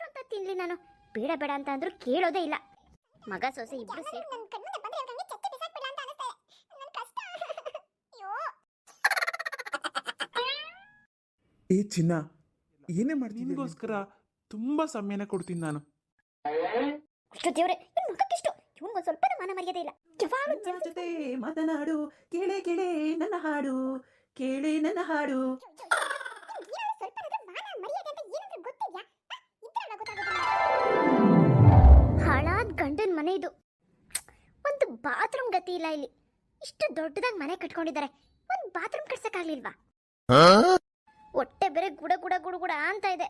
ಎಷ್ಟು ಅಂತ ತಿನ್ಲಿ ನಾನು ಬೇಡ ಬೇಡ ಅಂತ ಅಂದ್ರು ಕೇಳೋದೇ ಇಲ್ಲ ಮಗ ಸೊಸೆ ಇಬ್ರು ಸೇರಿ ಏ ಚಿನ್ನ ಏನೇ ಮಾಡ್ತೀನಿ ನಿನ್ಗೋಸ್ಕರ ತುಂಬಾ ಸಮಯನ ಕೊಡ್ತೀನಿ ನಾನು ಅಷ್ಟು ದೇವ್ರೆ ಇವ್ನ ಸ್ವಲ್ಪ ಮಾನ ಮರ್ಯಾದೆ ಇಲ್ಲ ಯಾವಾಗಲೂ ನನ್ನ ಜೊತೆ ಮಾತನಾಡು ಕೇಳೆ ಕೇಳೆ ನನ್ನ ಹಾಡು ಕೇಳೆ ನನ್ನ ಹಾಡು ಮನೆ ಇದು ಒಂದು ಬಾತ್ರೂಮ್ ಗತಿ ಇಲ್ಲ ಇಲ್ಲಿ. ಇಷ್ಟು ದೊಡ್ಡದಾಗಿ ಮನೆ ಕಟ್ಕೊಂಡಿದ್ದಾರೆ. ಒಂದು ಬಾತ್ರೂಮ್ ಕಟ್ಸಕ್ಕಾಗ್ಲಿಲ್ವಾ? ಹೊಟ್ಟೆ ಬೇರೆ ಗುಡ ಗುಡ ಗುಡ ಗುಡ ಅಂತ ಇದೆ.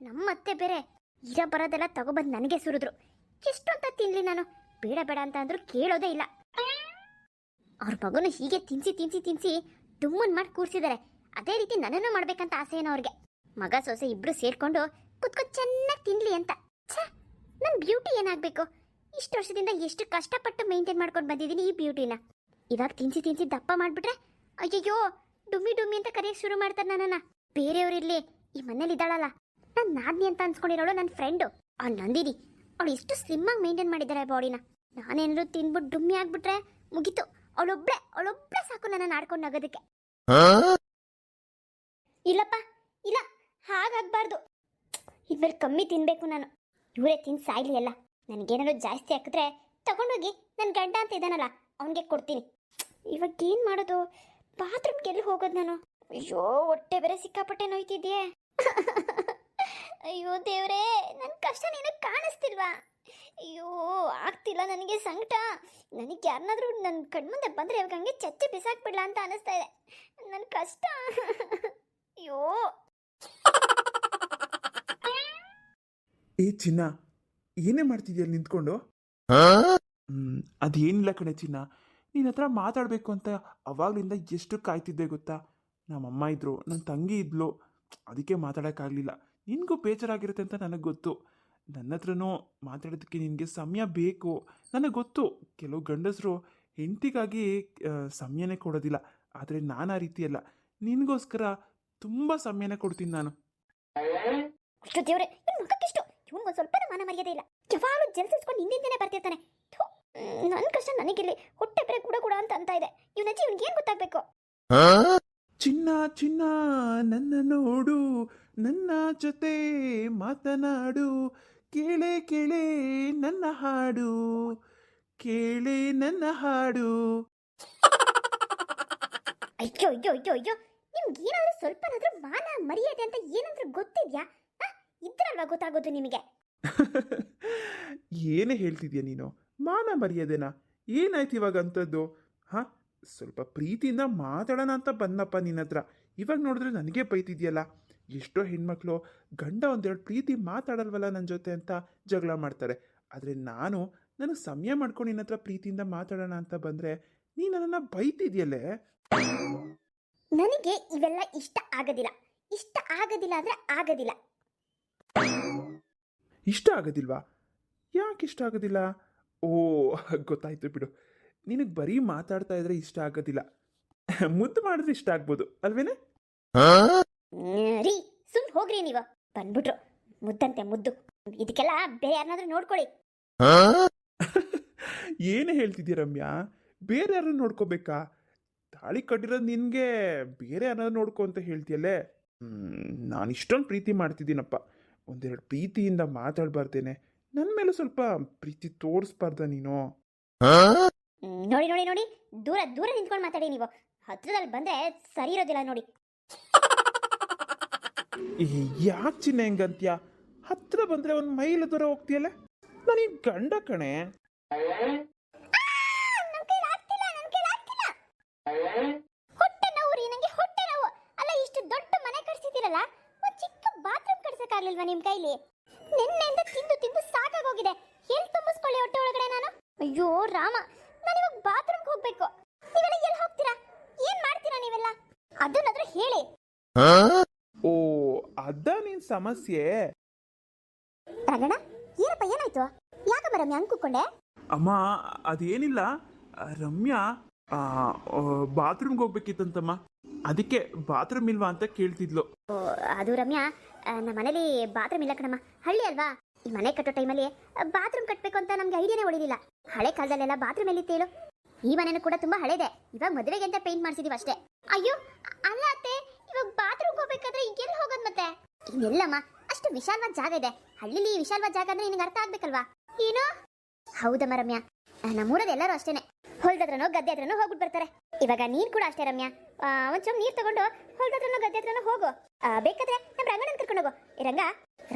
ನಮ್ಮ ಅತ್ತೆ ಬೇರೆ ಇರ ಬರೋದೆಲ್ಲ ತಗೊಬಂದು ನನಗೆ ಸುರಿದ್ರು. ಎಷ್ಟು ಅಂತ ತಿನ್ಲಿ ನಾನು? ಬೇಡ ಬೇಡ ಅಂತ ಅಂದ್ರು ಕೇಳೋದೇ ಇಲ್ಲ. ಅವ್ರ ಮಗನ ಹೀಗೆ ತಿನ್ಸಿ ತಿನ್ಸಿ ತಿನ್ಸಿ ದುಮ್ಮನ್ ಮಾಡಿ ಕೂರ್ಸಿದ್ದಾರೆ. ಅದೇ ರೀತಿ ನನ್ನನ್ನು ಮಾಡ್ಬೇಕಂತ ಆಸೆ ಏನೋ ಅವ್ರಿಗೆ. ಮಗ ಸೊಸೆ ಇಬ್ರು ಸೇರ್ಕೊಂಡು ಕುತ್ಕೊ ಚೆನ್ನಾಗಿ ತಿನ್ಲಿ ಅಂತ. ಛೇ ನನ್ನ ಬ್ಯೂಟಿ ಏನಾಗಬೇಕು? ಇಷ್ಟು ವರ್ಷದಿಂದ ಎಷ್ಟು ಕಷ್ಟಪಟ್ಟು ಮೇಂಟೈನ್ ಮಾಡ್ಕೊಂಡು ಬಂದಿದ್ದೀನಿ ಈ ಬ್ಯೂಟಿನ ಇವಾಗ ತಿನ್ಸಿ ತಿನ್ಸಿ ದಪ್ಪ ಮಾಡಿಬಿಟ್ರೆ ಅಯ್ಯಯ್ಯೋ ಡುಮ್ಮಿ ಡುಮ್ಮಿ ಅಂತ ಕರೆಯಕ್ಕೆ ಶುರು ಮಾಡ್ತಾರೆ ನನ್ನನ್ನು. ಬೇರೆಯವರಿರ್ಲಿ ಈ ಮನೇಲಿ ಇದ್ದಾಳಲ್ಲ. ನನ್ನ ನಾದ್ನಿ ಅಂತ ಅನ್ಸ್ಕೊಂಡಿರೋಳು ನನ್ನ ಫ್ರೆಂಡು ಅವ್ಳು ನಂದಿನಿ ಅವಳು ಎಷ್ಟು ಸ್ಲಿಮ್ಮಾಗಿ ಮೇಂಟೈನ್ ಮಾಡಿದ್ದಾರೆ ಬಾಡಿನ ನಾನೇನಾದ್ರು ತಿನ್ಬಿಟ್ಟು ಡುಮ್ಮಿ ಆಗ್ಬಿಟ್ರೆ ಮುಗೀತು. ಅವಳೊಬ್ಳೆ ಅವಳೊಬ್ಳೆ ಸಾಕು ನನ್ನ ಆಡ್ಕೊಂಡು ನಗೋದಕ್ಕೆ. ಇಲ್ಲಪ್ಪ ಇಲ್ಲ ಹಾಗಾಗ್ಬಾರ್ದು. ಇನ್ಮೇಲೆ ಕಮ್ಮಿ ತಿನ್ಬೇಕು ನಾನು. ಇವರೇ ತಿಂದು ಸಾಯ್ಲಿ ಎಲ್ಲ. ನನಗೇನಾದ್ರು ಜಾಸ್ತಿ ಹಾಕಿದ್ರೆ ತಗೊಂಡೋಗಿ ನನ್ನ ಗಂಡ ಅಂತ ಇದ್ದಾನಲ್ಲ, ಅವನಿಗೆ ಕೊಡ್ತೀನಿ. ಇವಾಗ ಏನು ಮಾಡೋದು? ಬಾತ್ರೂಮ್ಗೆ ಎಲ್ಲಿ ಹೋಗೋದು ನಾನು? ಅಯ್ಯೋ, ಹೊಟ್ಟೆ ಬೇರೆ ಸಿಕ್ಕಾಪಟ್ಟೆ ನೋಯ್ತಿದ್ಯೆ. ಅಯ್ಯೋ ದೇವ್ರೇ ನನ್ನ ಕಷ್ಟ ನಿನಗೆ ಕಾಣಿಸ್ತಿಲ್ವಾ? ಅಯ್ಯೋ, ಆಗ್ತಿಲ್ಲ ನನಗೆ ಸಂಕಟ. ನನಗೆ ಯಾರನ್ನಾದ್ರೂ ನನ್ನ ಕಣ್ಮುಂದೆ ಬಂದರೆ ಇವಾಗ ಹಂಗೆ ಚಚ್ಚೆ ಬಿಸಾಕ್ಬಿಡ್ಲಾ ಅಂತ ಅನಿಸ್ತಾ ಇದೆ. ನನ್ನ ಕಷ್ಟ. ಅಯ್ಯೋ. ಏ ಚಿನ್ನ ಏನೇ ಮಾಡ್ತಿದ್ಯಾ ಅಲ್ಲಿ ನಿಂತ್ಕೊಂಡು? ಹ್ಮ್ ಅದೇನಿಲ್ಲ ಕಣೆ ಚಿನ್ನ. ನಿನ್ನ ಹತ್ರ ಮಾತಾಡಬೇಕು ಅಂತ ಅವಾಗಲಿಂದ ಎಷ್ಟು ಕಾಯ್ತಿದ್ದೆ ಗೊತ್ತಾ? ನಮ್ಮಮ್ಮ ಇದ್ರು ನನ್ನ ತಂಗಿ ಇದ್ಲು. ಅದಕ್ಕೆ ಮಾತಾಡೋಕ್ಕಾಗಲಿಲ್ಲ. ನಿನಗೂ ಬೇಜಾರಾಗಿರುತ್ತೆ ಅಂತ ನನಗೆ ಗೊತ್ತು. ನನ್ನ ಹತ್ರನೂ ಮಾತಾಡೋದಕ್ಕೆ ನಿನಗೆ ಸಮಯ ಬೇಕು. ನನಗೆ ಗೊತ್ತು. ಕೆಲವು ಗಂಡಸರು ಹೆಂಡತಿಗಾಗಿ ಸಮಯನೇ ಕೊಡೋದಿಲ್ಲ. ಆದರೆ ನಾನು ಆ ರೀತಿ ಅಲ್ಲ. ನಿನಗೋಸ್ಕರ ತುಂಬ ಸಮಯನೇ ಕೊಡ್ತೀನಿ ನಾನು. ದೇವ್ರೆ ಇವನ್ಗೊಂದು ಸ್ವಲ್ಪ ಮಾನ ಮರ್ಯಾದೆ ಇಲ್ಲ. ಯಾವಾಗಲೂ ಜಲ್ಸಿಸ್ಕೊಂಡು ಹಿಂದಿಂದನೇ ಬರ್ತಿರ್ತಾನೆ. ನನ್ನ ಕಷ್ಟ ನನಗಿಲ್ಲಿ ಹೊಟ್ಟೆ ಬರೆ ಕೂಡ ಕೂಡ ಅಂತ ಅಂತ ಇದೆ. ಇವನಜ್ಜಿ ಇವನ್ಗೆ ಏನು ಗೊತ್ತಾಗಬೇಕು? ಚಿನ್ನ ಚಿನ್ನ ನನ್ನ ನೋಡು. ನನ್ನ ಜೊತೆ ಮಾತನಾಡು. ಕೇಳೆ ಕೇಳೆ ನನ್ನ ಹಾಡು. ಕೇಳೆ ನನ್ನ ಹಾಡು. ಅಯ್ಯೋ ಅಯ್ಯೋ ಅಯ್ಯೋ ಅಯ್ಯೋ. ನಿಮ್ಗೆ ಏನಾದ್ರೂ ಸ್ವಲ್ಪನಾದ್ರೂ ಮಾನ ಮರ್ಯಾದೆ ಅಂತ ಏನಾದ್ರೂ ಗೊತ್ತಿದ್ಯಾ? ಇದ್ರಲ್ವಾ ಗೊತ್ತಾಗೋದು ನಿಮಗೆ? ಏನೇ ಹೇಳ್ತಿದ್ಯಾ ನೀನು? ಮಾನ ಮರ್ಯಾದೆನಾ? ಏನಾಯ್ತು ಇವಾಗ ಅಂಥದ್ದು? ಹಾಂ? ಸ್ವಲ್ಪ ಪ್ರೀತಿಯಿಂದ ಮಾತಾಡೋಣ ಅಂತ ಬಂದಪ್ಪ ನಿನ್ನ ಹತ್ರ. ಇವಾಗ ನೋಡಿದ್ರೆ ನನಗೆ ಬೈತಿದ್ಯಲ್ಲ. ಎಷ್ಟೋ ಹೆಣ್ಮಕ್ಳು ಗಂಡ ಒಂದೆರಡು ಪ್ರೀತಿ ಮಾತಾಡಲ್ವಲ್ಲ ನನ್ನ ಜೊತೆ ಅಂತ ಜಗಳ ಮಾಡ್ತಾರೆ. ಆದರೆ ನಾನು ನನಗೆ ಸಮಯ ಮಾಡ್ಕೊಂಡು ನಿನ್ನ ಹತ್ರ ಪ್ರೀತಿಯಿಂದ ಮಾತಾಡೋಣ ಅಂತ ಬಂದರೆ ನೀನು ನನ್ನನ್ನು ಬೈತಿದ್ಯಲ್ಲೇ? ನನಗೆ ಇವೆಲ್ಲ ಇಷ್ಟ ಆಗೋದಿಲ್ಲ. ಇಷ್ಟ ಆಗೋದಿಲ್ಲ ಅಂದರೆ ಆಗೋದಿಲ್ಲ. ಇಷ್ಟ ಆಗೋದಿಲ್ವಾ? ಯಾಕೆ ಇಷ್ಟ ಆಗೋದಿಲ್ಲ? ಓ ಗೊತ್ತಾಯ್ತು ಬಿಡು. ನಿನಗೆ ಬರೀ ಮಾತಾಡ್ತಾ ಇದ್ರೆ ಇಷ್ಟ ಆಗೋದಿಲ್ಲ. ಮುದ್ದು ಮಾಡಿದ್ರೆ ಇಷ್ಟ ಆಗ್ಬೋದು ಅಲ್ವೇನೆ? ರೀ ಸುಮ್ ಹೋಗ್ರಿ ನೀವು. ಬಂದ್ಬಿಟ್ರು. ಮುದ್ದಂತೆ ಮುದ್ದು. ಇದಕ್ಕೆಲ್ಲ ಬೇರೆ ಯಾರನ್ನಾದ್ರೂ ನೋಡ್ಕೊಳ್ಳಿ. ಏನು ಹೇಳ್ತಿದ್ದೀಯ ರಮ್ಯಾ? ಬೇರೆ ಯಾರನ್ನ ನೋಡ್ಕೋಬೇಕಾ? ತಾಳಿ ಕಟ್ಟಿರೋದು ನಿನಗೆ ಬೇರೆ ಯಾರು ನೋಡ್ಕೊ ಅಂತ ಹೇಳ್ತೀಯಲ್ಲೇ? ನಾನು ಇಷ್ಟೊಂದು ಪ್ರೀತಿ ಮಾಡ್ತಿದ್ದೀನಪ್ಪ. ಒಂದೆರಡು ಪ್ರೀತಿಯಿಂದ ಮಾತಾಡ್ಬಾರ್ದೇನೆ. ನನ್ನ ಮೇಲೆ ಸ್ವಲ್ಪ ಪ್ರೀತಿ ತೋರಿಸ್ಬಾರ್ದ ನೀನು? ನೋಡಿ ನೋಡಿ ನೋಡಿ. ದೂರ ದೂರ ನಿಂತ್ಕೊಂಡು ಮಾತಾಡಿ ನೀವು. ಹತ್ರದಲ್ಲಿ ಬಂದ್ರೆ ಸರಿ ಇರೋದಿಲ್ಲ ನೋಡಿ. ಯಾಕೆ ಚಿನ್ನ ಹೆಂಗಂತ್ಯ? ಹತ್ರ ಬಂದ್ರೆ ಒಂದು ಮೈಲ್ ದೂರ ಹೋಗ್ತೀಯಲ್ಲ? ನನಗೆ ಗಂಡ ಕಣೆ? ಕಟ್ಸಕ್ಕಾಗ್ಲಿಲ್ವಾ ನಿಮ್ ಕೈಲಿ? ನಿನ್ನೆಯಿಂದ ತಿಂದು ತಿಂದು ಸಾಕಾಗೋಗಿದೆ ಎಲ್ಲಿ ತುಂಬಿಸ್ಕೊಳ್ಳಿ ಹೊಟ್ಟೆ ಒಳಗಡೆ ನಾನು? ಅಯ್ಯೋ ರಾಮ ನಾನು ಇವಾಗ ಬಾತ್ರೂಮ್ಗೆ ಹೋಗ್ಬೇಕು. ನೀವೆಲ್ಲ ಎಲ್ಲಿ ಹೋಗ್ತೀರಾ? ಏನ್ ಮಾಡ್ತೀರಾ ನೀವೆಲ್ಲ? ಅದನ್ನಾದ್ರೂ ಹೇಳಿ. ಓ ಅದ ನಿನ್ ಸಮಸ್ಯೆ. ರಗಣ ಏನಪ್ಪ ಏನಾಯ್ತು? ಯಾಕಮ್ಮ ರಮ್ಯಾ ಹಂಗ್ ಕೂತ್ಕೊಂಡೆ ಅಮ್ಮ ಅದೇನಿಲ್ಲ. ರಮ್ಯಾ ಬಾತ್ರೂಮ್ಗೆ ಹೋಗ್ಬೇಕಿತ್ತಂತಮ್ಮ. ಅದಕ್ಕೆ ಬಾತ್ರೂಮ್ ಇಲ್ವಾ ಅಂತ ಕೇಳ್ತಿದ್ಲು. ಓ, ಅದು ರಮ್ಯಾ ನಮ್ಮ ಮನೇಲಿ ಬಾತ್ರೂಮ್ ಇಲ್ಲ ಕಣಮ್ಮ. ಹಳ್ಳಿ ಅಲ್ವಾ? ಈ ಮನೆ ಕಟ್ಟೋ ಟೈಮಲ್ಲಿ ಬಾತ್ರೂಮ್ ಕಟ್ಟಬೇಕು ಅಂತ ನಮ್ಗೆ ಐಡಿಯಾನೇ ಉಳಿದಿಲ್ಲ ಹಳೆ ಕಾಲದಲ್ಲೆಲ್ಲ ಬಾತ್ರೂಮ್ ಎಲ್ಲಿ ಹೇಳು? ಈ ಮನೇನು ಕೂಡ ತುಂಬಾ ಹಳೇದೆ. ಇವಾಗ ಮದುವೆಗೆ ಅಂತ ಪೇಂಟ್ ಮಾಡಿಸಿದೀವಿ ಅಷ್ಟೇ. ಅಯ್ಯೋ, ಅಲ್ಲ ಅತ್ತೆ, ಇವಾಗ ಬಾತ್ರೂಮ್ ಹೋಗ್ಬೇಕಾದ್ರೆ ಎಲ್ಲಿ ಹೋಗೋದು ಮತ್ತೆ? ಇನ್ನೆಲ್ಲಮ್ಮ ಅಷ್ಟು ವಿಶಾಲವಾದ ಜಾಗ ಇದೆ. ಹಳ್ಳಿಲಿ ವಿಶಾಲವಾದ ಜಾಗ ಅಂದ್ರೆ ನಿನಗೆ ಅರ್ಥ ಆಗ್ಬೇಕಲ್ವಾ? ಏನು? ಹೌದಮ್ಮ ರಮ್ಯಾ ನಮ್ಮೂರಲ್ಲಿ ಎಲ್ಲರೂ ಅಷ್ಟೇನೆ. ಹೊಲ್ದತ್ರನೋ ಗದ್ದೆ ಹತ್ರನೋ ಹೋಗ್ಬಿಟ್ಟು ಬರ್ತಾರೆ. ಇವಾಗ ನೀನ್ ಕೂಡ ಅಷ್ಟೇ ರಮ್ಯಾ. ಚಮ್ ನೀರ್ ತಗೊಂಡು ಹೊಲ್ದತ್ರನೋ ಗದ್ದೆ ಹತ್ರನೋ ಹೋಗು. ಬೇಕಾದ್ರೆ ನಮ್ಮ ರಂಗನ ಕರ್ಕೊಂಡು ಹೋಗು. ಈ ರಂಗ,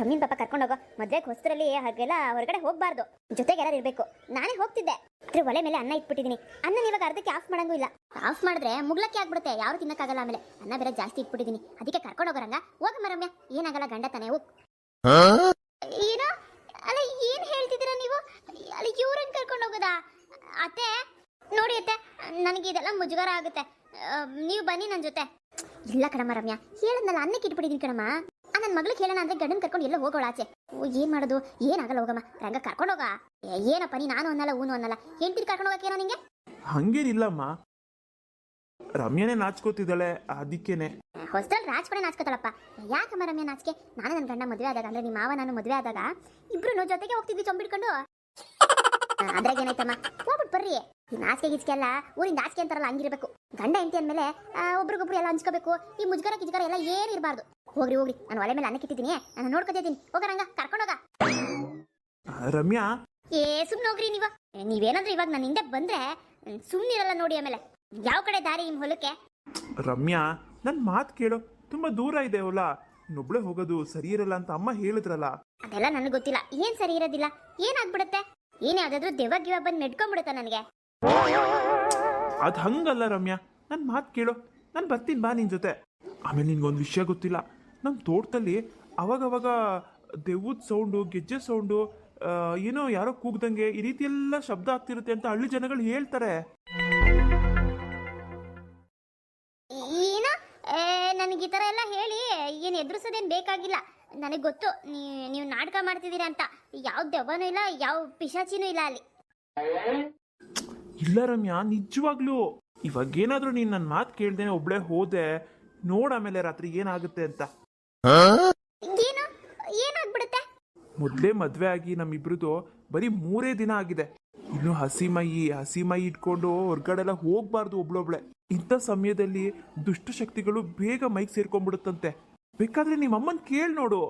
ರಮ್ಯನ್ ಪಾಪ ಕರ್ಕೊಂಡು ಹೋಗೋ. ಮದ್ವೆಗೆ ಹೊಸ್ತರಲ್ಲಿ ಹಾಗೆಲ್ಲ ಹೊರಗಡೆ ಹೋಗ್ಬಾರ್ದು. ಜೊತೆಗೆ ಯಾರು ಇರ್ಬೇಕು. ನಾನೇ ಹೋಗ್ತಿದ್ದೆ. ಇದ್ರ ಒಲೆ ಮೇಲೆ ಅನ್ನ ಇಟ್ಬಿಟ್ಟಿದೀನಿ. ಅನ್ನ ಇವಾಗ ಅರ್ಧಕ್ಕೆ ಆಫ್ ಮಾಡಂಗೂ ಇಲ್ಲ. ಆಫ್ ಮಾಡಿದ್ರೆ ಮುಗ್ಲಕ್ಕೆ ಆಗ್ಬಿಡುತ್ತೆ. ಯಾರು ತಿನ್ನಕ್ಕಾಗಲ್ಲ ಆಮೇಲೆ. ಅನ್ನ ಬೇರೆ ಜಾಸ್ತಿ ಇಟ್ಬಿಟ್ಟಿದೀನಿ. ಅದಕ್ಕೆ ಕರ್ಕೊಂಡು ಹೋಗೋ ರಂಗ. ಹೋಗ ರಮ್ಯಾ. ಏನಾಗಲ್ಲ ಗಂಡ ತಾನೇ ಹೋಗ್. ಏನೋ, ಅಲ್ಲ ಏನ್ ಹೇಳ್ತಿದ್ದೀರಾ ನೀವು? ಅಲ್ಲಿ ಇವ್ರನ್ನ ಕರ್ಕೊಂಡು ಹೋಗೋದಾ? ಅತ್ತೆ ನೋಡಿ ಅತ್ತೆ ನನಗೆ ಇದೆಲ್ಲ ಮುಜುಗರ ಆಗುತ್ತೆ. ನೀವು ಬನ್ನಿ ನನ್ನ ಜೊತೆ. ಇಲ್ಲ ಕಣಮ್ಮ ರಮ್ಯಾ ಹೇಳದ್ನಲ್ಲ ಅನ್ನಕ್ಕೆ ಇಟ್ಬಿಟ್ಟಿದ್ದೀನಿ ಕಣಮ್ಮ. ಆ ನನ್ನ ಮಗಳಿಗೆ ಹೇಳೋಣ ಅಂದ್ರೆ ಗಂಡನ್ ಕರ್ಕೊಂಡು ಎಲ್ಲ ಹೋಗೋಳ ಆಚೆ. ಓ ಏನ್ ಮಾಡೋದು? ಏನಾಗಲ್ಲ ಹೋಗಮ್ಮ. ರಂಗ ಕರ್ಕೊಂಡು ಹೋಗ. ಏ, ಏನಪ್ಪ ನೀ ನಾನು ಅನ್ನಲ್ಲ ಊನು ಅನ್ನಲ್ಲ. ಹೆಂಡ್ತಿರ್ ಕರ್ಕೊಂಡು ಹೋಗಕ್ಕೇನೋ ನಿಂಗೆ? ಹಂಗೇನಿಲ್ಲಮ್ಮ. ರಮ್ಯಾನೇ ನಾಚ್ಕೋತಿದ್ದಾಳೆ ಅದಕ್ಕೇನೆ. ಹೊಸದಲ್ಲಿ ಕೂಡ ನಾಚ್ಕೋತಾಳಪ್ಪ. ಯಾಕಮ್ಮ ರಮ್ಯಾ ನಾಚಿಕೆ? ನಾನು ನನ್ನ ಗಂಡ ಮದುವೆ ಆದಾಗ ಅಂದ್ರೆ ನಿಮ್ಮ ಮಾವ ನಾನು ಮದುವೆ ಆದಾಗ ಇಬ್ರು ಜೊತೆಗೆ ಹೋಗ್ತಿದ್ವಿ ಚೊಂಬಿಡ್ಕೊಂಡು ಅದ್ರಾಗ ಏನಾಯ್ತಮ್ಮ? ಹೋಗ್ಬಿಟ್ಟು ಬರ್ರಿ. ಈ ನಾಚಿಕೆ ಗಿಚ್ಕೆ ಎಲ್ಲ ಊರಿಂದ ನಾಚಿಕೆ ಅಂತಾರಲ್ಲ ಹಂಗಿರ್ಬೇಕು. ಗಂಡ ಹೆಂಡತಿ ಅಂದ್ಮೇಲೆ ಒಬ್ರಿಗೊಬ್ರು ಎಲ್ಲ ಹಂಚ್ಕೋಬೇಕು. ಈ ಮುಜ್ಗರ ಕಿಜ್ಗರ ಎಲ್ಲ ಏನು ಇರಬಾರ್ದು. ಹೋಗ್ರಿ ಹೋಗ್ರಿ. ನಾನು ಒಲೆ ಮೇಲೆ ಅನ್ನಕ್ಕೆ ಇಟ್ಟಿದ್ದೀನಿ ನಾನು ನೋಡ್ಕೊತಿದ್ದೀನಿ ಹೋಗರಂಗ ಕರ್ಕೊಂಡೋಗ ರಮ್ಯಾ? ಏ ಸುಮ್ನೆ ಹೋಗ್ರಿ ನೀವ. ನೀವೇನಾದ್ರೂ ಇವಾಗ ನನ್ನ ಹಿಂದೆ ಬಂದ್ರೆ ಸುಮ್ಮನಿರಲ್ಲ ನೋಡಿ ಆಮೇಲೆ. ಯಾವ ಕಡೆ ದಾರಿ ನಿಮ್ಮ ಹೊಲಕ್ಕೆ? ರಮ್ಯಾ ನನ್ನ ಮಾತು ಕೇಳು. ತುಂಬಾ ದೂರ ಇದೆ ಹೊಲ. ಇನ್ನೊಬ್ಳೆ ಹೋಗೋದು ಸರಿ ಇರಲ್ಲ ಅಂತ ಅಮ್ಮ ಹೇಳಿದ್ರಲ್ಲ. ಅದೆಲ್ಲ ನನಗೆ ಗೊತ್ತಿಲ್ಲ. ಏನ್ ಸರಿ ಇರೋದಿಲ್ಲ? ಏನಾಗ್ಬಿಡುತ್ತೆ? ಏನ್ ಯಾವ್ದಾದ್ರು ದೆವ್ವ ಗಿವ ಬಂದು ನೆಡ್ಕೊಂಡ್ಬಿಡುತ್ತ ನನಗೆ? ಅದು ಹಂಗಲ್ಲ ರಮ್ಯಾ. ನನ್ನ ಮಾತು ಕೇಳು. ನಾನು ಬರ್ತೀನಿ ಬಾ ನಿನ್ನ ಜೊತೆ. ಆಮೇಲೆ ನಿನ್ಗೊಂದು ವಿಷಯ ಗೊತ್ತಿಲ್ಲ. ನಮ್ಮ ತೋಟದಲ್ಲಿ ಅವಾಗವಾಗ ದೆವ್ವದ ಸೌಂಡು, ಗೆಜ್ಜೆ ಸೌಂಡು ಏನೋ ಯಾರೋ ಕೂಗ್ದಂಗೆ ಈ ರೀತಿ ಎಲ್ಲ ಶಬ್ದ ಆಗ್ತಿರುತ್ತೆ ಅಂತ ಹಳ್ಳಿ ಜನಗಳು ಹೇಳ್ತಾರೆ. ನನಗೆ ಈ ಥರ ಎಲ್ಲ ಹೇಳಿ ಏನು ಎದುರಿಸೋದೇನು ಬೇಕಾಗಿಲ್ಲ. ನನಗೆ ಗೊತ್ತು ನೀವು ನಾಟಕ ಮಾಡ್ತಿದ್ದೀರಾ ಅಂತ. ಯಾವ ದೆವ್ವನೂ ಇಲ್ಲ, ಯಾವ ಪಿಶಾಚಿನೂ ಇಲ್ಲ ಅಲ್ಲಿ. ಇಲ್ಲ ರಮ್ಯಾ ನಿಜವಾಗ್ಲೂ ಇವಾಗ ಏನಾದರೂ ನೀನು ನನ್ನ ಮಾತು ಕೇಳ್ದೇನೆ ಒಬ್ಳೆ ಹೋದೆ ನೋಡ ಆಮೇಲೆ ರಾತ್ರಿ ಏನಾಗುತ್ತೆ ಅಂತ. ಏನು ಏನಾಗ್ಬಿಡುತ್ತೆ? ಮೊದಲೇ ಮದುವೆ ಆಗಿ ನಮ್ಮಿಬ್ರದ್ದು ಬರೀ ಮೂರೇ ದಿನ ಆಗಿದೆ. ಇನ್ನು ಹಸಿ ಮೈ ಹಸಿ ಮೈ ಇಟ್ಕೊಂಡು ಹೊರ್ಗಡೆ ಎಲ್ಲ ಹೋಗ್ಬಾರ್ದು ಒಬ್ಳೊಬ್ಳೆ. ಇಂಥ ಸಮಯದಲ್ಲಿ ದುಷ್ಟ ಶಕ್ತಿಗಳು ಬೇಗ ಮೈಗೆ ಸೇರ್ಕೊಂಡ್ಬಿಡುತ್ತಂತೆ. ಬೇಕಾದ್ರೆ ನಿಮ್ಮ ಅಮ್ಮನ್ ಕೇಳ್ ನೋಡು.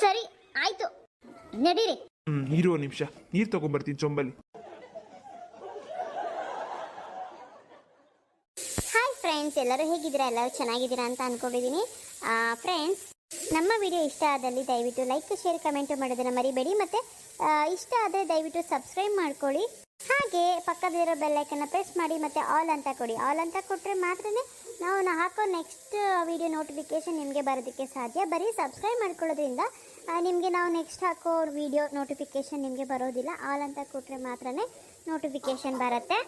ಸರಿ ಆಯ್ತು. ನಡೀರಿ. ಹ್ಮ್ ಇರುವ ನಿಮಿಷ. ನೀರು ತಗೊಂಡ್ಬರ್ತೀನಿ, ಚೊಂಬಲ್ಲಿ. ಹಾಯ್ ಫ್ರೆಂಡ್ಸ್ ಎಲ್ಲರೂ ಹೇಗಿದ್ದೀರಾ? ಎಲ್ಲರೂ ಚೆನ್ನಾಗಿದ್ದೀರಾ ಅಂತ ಅಂದ್ಕೊಂಡಿದ್ದೀನಿ ಫ್ರೆಂಡ್ಸ್ ನಮ್ಮ ವಿಡಿಯೋ ಇಷ್ಟ ಆದಲ್ಲಿ ದಯವಿಟ್ಟು ಲೈಕ್ ಶೇರ್ ಕಮೆಂಟ್ ಮಾಡೋದನ್ನು ಮರಿಬೇಡಿ. ಮತ್ತು ಇಷ್ಟ ಆದರೆ ದಯವಿಟ್ಟು ಸಬ್ಸ್ಕ್ರೈಬ್ ಮಾಡ್ಕೊಳ್ಳಿ. ಹಾಗೆ ಪಕ್ಕದಲ್ಲಿರೋ ಬೆಲ್ಲೈಕನ್ನ ಪ್ರೆಸ್ ಮಾಡಿ ಮತ್ತು ಆಲ್ ಅಂತ ಕೊಡಿ. ಆಲ್ ಅಂತ ಕೊಟ್ಟರೆ ಮಾತ್ರ ನಾವು ನಾ ಹಾಕೋ ನೆಕ್ಸ್ಟ್ ವಿಡಿಯೋ ನೋಟಿಫಿಕೇಷನ್ ನಿಮಗೆ ಬರೋದಕ್ಕೆ ಸಾಧ್ಯ. ಬರೀ ಸಬ್ಸ್ಕ್ರೈಬ್ ಮಾಡ್ಕೊಳ್ಳೋದ್ರಿಂದ ನಿಮಗೆ ನಾವು ನೆಕ್ಸ್ಟ್ ಹಾಕೋ ವಿಡಿಯೋ ನೋಟಿಫಿಕೇಷನ್ ನಿಮಗೆ ಬರೋದಿಲ್ಲ. ಆಲ್ ಅಂತ ಕೊಟ್ಟರೆ ಮಾತ್ರ ನೋಟಿಫಿಕೇಷನ್ ಬರುತ್ತೆ.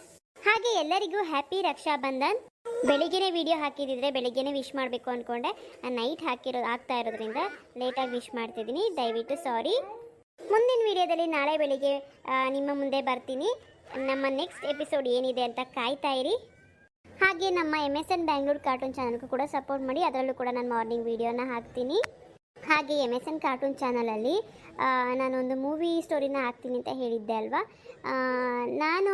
ಹಾಗೆ ಎಲ್ಲರಿಗೂ ಹ್ಯಾಪಿ ರಕ್ಷಾ ಬಂಧನ್ ಬೆಳಿಗ್ಗೆನೇ ವಿಡಿಯೋ ಹಾಕಿದಿದ್ರೆ ಬೆಳಿಗ್ಗೆನೇ ವಿಶ್ ಮಾಡಬೇಕು ಅಂದ್ಕೊಂಡೆ ನೈಟ್ ಹಾಕಿರೋ ಆಗ್ತಾ ಇರೋದ್ರಿಂದ ಲೇಟಾಗಿ ವಿಶ್ ಮಾಡ್ತಿದ್ದೀನಿ. ದಯವಿಟ್ಟು ಸಾರಿ ಮುಂದಿನ ವಿಡಿಯೋದಲ್ಲಿ ನಾಳೆ ಬೆಳಿಗ್ಗೆ ನಿಮ್ಮ ಮುಂದೆ ಬರ್ತೀನಿ. ನಮ್ಮ ನೆಕ್ಸ್ಟ್ ಎಪಿಸೋಡ್ ಏನಿದೆ ಅಂತ ಕಾಯ್ತಾ ಇರಿ. ಹಾಗೆ ನಮ್ಮ M S N Bangalore cartoon ಚಾನಲ್ಗೂ ಕೂಡ ಸಪೋರ್ಟ್ ಮಾಡಿ, ಅದರಲ್ಲೂ ಕೂಡ ನಾನು ಮಾರ್ನಿಂಗ್ ವೀಡಿಯೋನ ಹಾಕ್ತೀನಿ. ಹಾಗೆ ಎಂ ಎಸ್ ಎನ್ ಕಾರ್ಟೂನ್ ಚಾನಲಲ್ಲಿ ನಾನೊಂದು ಮೂವಿ ಸ್ಟೋರಿನ ಹಾಕ್ತೀನಿ ಅಂತ ಹೇಳಿದ್ದೆ ಅಲ್ವಾ? ನಾನು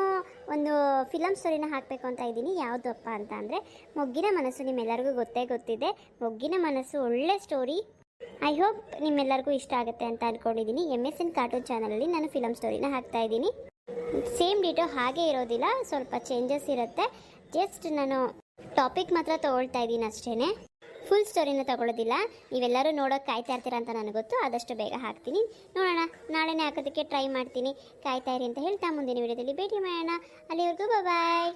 ಒಂದು ಫಿಲಮ್ ಸ್ಟೋರಿನ ಹಾಕಬೇಕು ಅಂತ ಇದ್ದೀನಿ. ಯಾವುದಪ್ಪ ಅಂತ ಅಂದರೆ, ಮೊಗ್ಗಿನ ಮನಸ್ಸು ನಿಮ್ಮೆಲ್ಲರಿಗೂ ಗೊತ್ತೇ ಗೊತ್ತಿದೆ. ಮೊಗ್ಗಿನ ಮನಸ್ಸು ಒಳ್ಳೆ ಸ್ಟೋರಿ ಐ ಹೋಪ್ ನಿಮ್ಮೆಲ್ಲರಿಗೂ ಇಷ್ಟ ಆಗುತ್ತೆ ಅಂತ ಅಂದ್ಕೊಂಡಿದ್ದೀನಿ ಎಂ ಎಸ್ ಎನ್ ಕಾರ್ಟೂನ್ ಚಾನಲಲ್ಲಿ ನಾನು ಫಿಲಮ್ ಸ್ಟೋರಿನ ಹಾಕ್ತಾ ಇದ್ದೀನಿ. ಸೇಮ್ ಡೀಟೋ ಹಾಗೆ ಇರೋದಿಲ್ಲ, ಸ್ವಲ್ಪ ಚೇಂಜಸ್ ಇರುತ್ತೆ. ಜಸ್ಟ್ ನಾನು ಟಾಪಿಕ್ ಮಾತ್ರ ತೊಗೊಳ್ತಾ ಇದ್ದೀನಿ ಅಷ್ಟೇ ಫುಲ್ ಸ್ಟೋರಿನ ತಗೊಳ್ಳೋದಿಲ್ಲ ನೀವೆಲ್ಲರೂ ನೋಡೋಕೆ ಕಾಯ್ತಾ ಇರ್ತೀರ ಅಂತ ನನಗೆ ಗೊತ್ತು. ಆದಷ್ಟು ಬೇಗ ಹಾಕ್ತೀನಿ. ನೋಡೋಣ, ನಾಳೆನೇ ಹಾಕೋದಕ್ಕೆ ಟ್ರೈ ಮಾಡ್ತೀನಿ. ಕಾಯ್ತಾ ಇರಿ ಅಂತ ಹೇಳ್ತಾ ಮುಂದಿನ ವಿಡಿಯೋದಲ್ಲಿ ಭೇಟಿ ಮಾಡೋಣ. ಅಲ್ಲಿವರೆಗೂ ಬಾಯ್